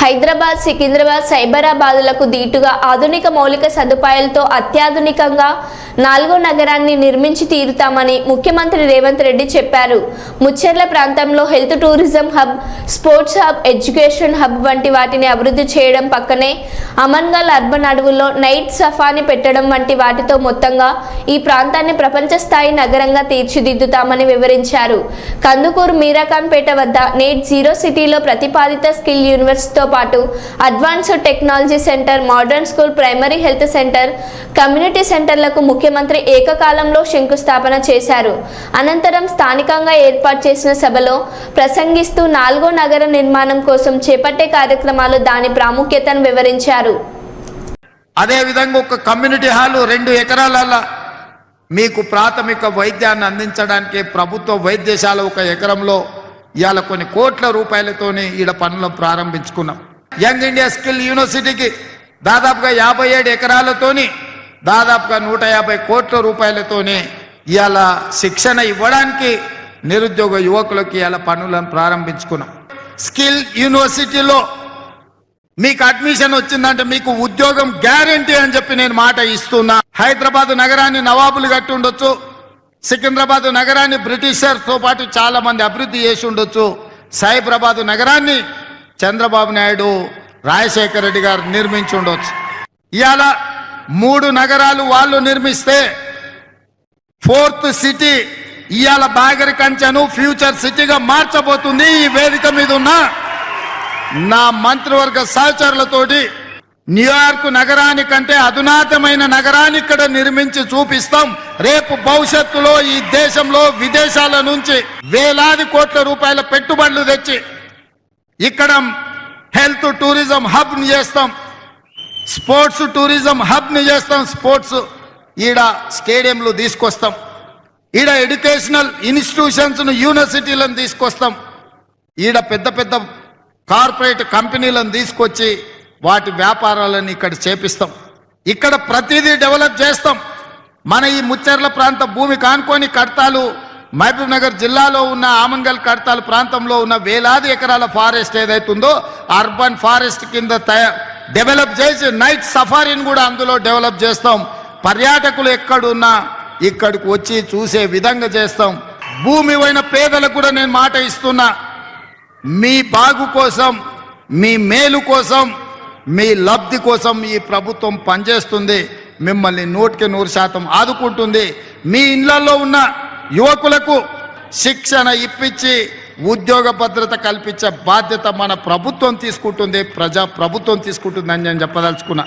హైదరాబాద్ సికింద్రాబాద్ సైబరాబాదులకు దీటుగా ఆధునిక మౌలిక సదుపాయాలతో అత్యాధునికంగా నాలుగో నగరాన్ని నిర్మించి తీరుతామని ముఖ్యమంత్రి రేవంత్ రెడ్డి చెప్పారు. ముచ్చెర్ల ప్రాంతంలో health tourism hub sports hub education hub వంటి వాటిని అభివృద్ధి చేయడం పక్కనే అమన్గల్ అర్బన్ అడవుల్లో నైట్ సఫాని పెట్టడం వంటి వాటితో మొత్తంగా ఈ ప్రాంతాన్ని ప్రపంచ స్థాయి నగరంగా తీర్చిదిద్దుతామని వివరించారు. కందుకూరు మీరాఖాన్పేట వద్ద నేట్ జీరో సిటీలో ప్రతిపాదిత స్కిల్ యూనివర్సిటీతో పాటు advanced technology centre modern school primary health centre community సెంటర్లకు ముఖ్యమంత్రి ఏకకాలంలో శంకుస్థాపన చేశారు. అనంతరం స్థానికంగా ఏర్పాటు చేసిన సభలో ప్రసంగిస్తూ నాలుగో నగర నిర్మాణం కోసం చేపట్టే కార్యక్రమాలు దాని ప్రాముఖ్యతను వివరించారు. అదేవిధంగా ఒక కమ్యూనిటీ హాల్ రెండు ఎకరాల మీకు ప్రాథమిక వైద్యాన్ని అందించడానికి ప్రభుత్వ వైద్యశాల ఒక ఎకరంలో ఇవాళ కొన్ని కోట్ల రూపాయలతోని ఈడ పనులు ప్రారంభించుకున్నాం. యంగ్ ఇండియా స్కిల్ యూనివర్సిటీకి దాదాపుగా యాభై ఏడు ఎకరాలతోని దాదాపుగా నూట యాభై కోట్ల రూపాయలతోనే ఇవాళ శిక్షణ ఇవ్వడానికి నిరుద్యోగ యువకులకి ఇవాళ పనులను ప్రారంభించుకున్నాం. స్కిల్ యూనివర్సిటీలో మీకు అడ్మిషన్ వచ్చిందంటే మీకు ఉద్యోగం గ్యారంటీ అని చెప్పి నేను మాట ఇస్తున్నా. హైదరాబాద్ నగరాన్ని నవాబులు కట్టి ఉండొచ్చు. సికింద్రాబాద్ నగరాన్ని బ్రిటిషర్తో పాటు చాలా మంది అభివృద్ధి చేసి ఉండొచ్చు. సైబరాబాద్ నగరాన్ని చంద్రబాబు నాయుడు రాజశేఖర రెడ్డి గారు నిర్మించి ఉండొచ్చు. ఇవాళ మూడు నగరాలు వాళ్ళు నిర్మిస్తే ఫోర్త్ సిటీ ఇవాళ బాగరి కంచెను ఫ్యూచర్ సిటీగా మార్చబోతుంది ఈ వేదిక మీద ఉన్న నా మంత్రివర్గ సహచరులతోటి న్యూయార్క్ నగరానికంటే అధునాతమైన నగరాన్ని ఇక్కడ నిర్మించి చూపిస్తాం. రేపు భవిష్యత్తులో ఈ దేశంలో విదేశాల నుంచి వేలాది కోట్ల రూపాయల పెట్టుబడులు తెచ్చి ఇక్కడ హెల్త్ టూరిజం హబ్ చేస్తాం. స్పోర్ట్స్ టూరిజం హబ్ని చేస్తాం స్పోర్ట్స్. ఈడ స్టేడియంలు తీసుకొస్తాం. ఈడ ఎడ్యుకేషనల్ ఇన్స్టిట్యూషన్స్ను యూనివర్సిటీలను తీసుకొస్తాం. ఈడ పెద్ద పెద్ద కార్పొరేట్ కంపెనీలను తీసుకొచ్చి వాటి వ్యాపారాలను ఇక్కడ చేపిస్తాం. ఇక్కడ ప్రతిదీ డెవలప్ చేస్తాం. మన ఈ ముచ్చెర్ల ప్రాంత భూమి కానుకొని కడతాలు మహబూబ్ నగర్ జిల్లాలో ఉన్న ఆమంగల్ కడతాలు ప్రాంతంలో ఉన్న వేలాది ఎకరాల ఫారెస్ట్ ఏదైతుందో అర్బన్ ఫారెస్ట్ కింద తయారు డెవలప్ చేసి నైట్ సఫారీని కూడా అందులో డెవలప్ చేస్తాం. పర్యాటకులు ఎక్కడున్నా ఇక్కడికి వచ్చి చూసే విధంగా చేస్తాం. భూమి అయిన పేదలకు కూడా నేను మాట ఇస్తున్నా. మీ బాగు కోసం మీ మేలు కోసం మీ లబ్ధి కోసం ఈ ప్రభుత్వం పనిచేస్తుంది. మిమ్మల్ని నూటికి నూరు శాతం ఆదుకుంటుంది. మీ ఇళ్ళలో ఉన్న యువకులకు శిక్షణ ఇప్పించి ఉద్యోగ భద్రత కల్పించే బాధ్యత మన ప్రభుత్వం తీసుకుంటుంది ప్రజా ప్రభుత్వం తీసుకుంటుందని నేను చెప్పదలుచుకున్నా.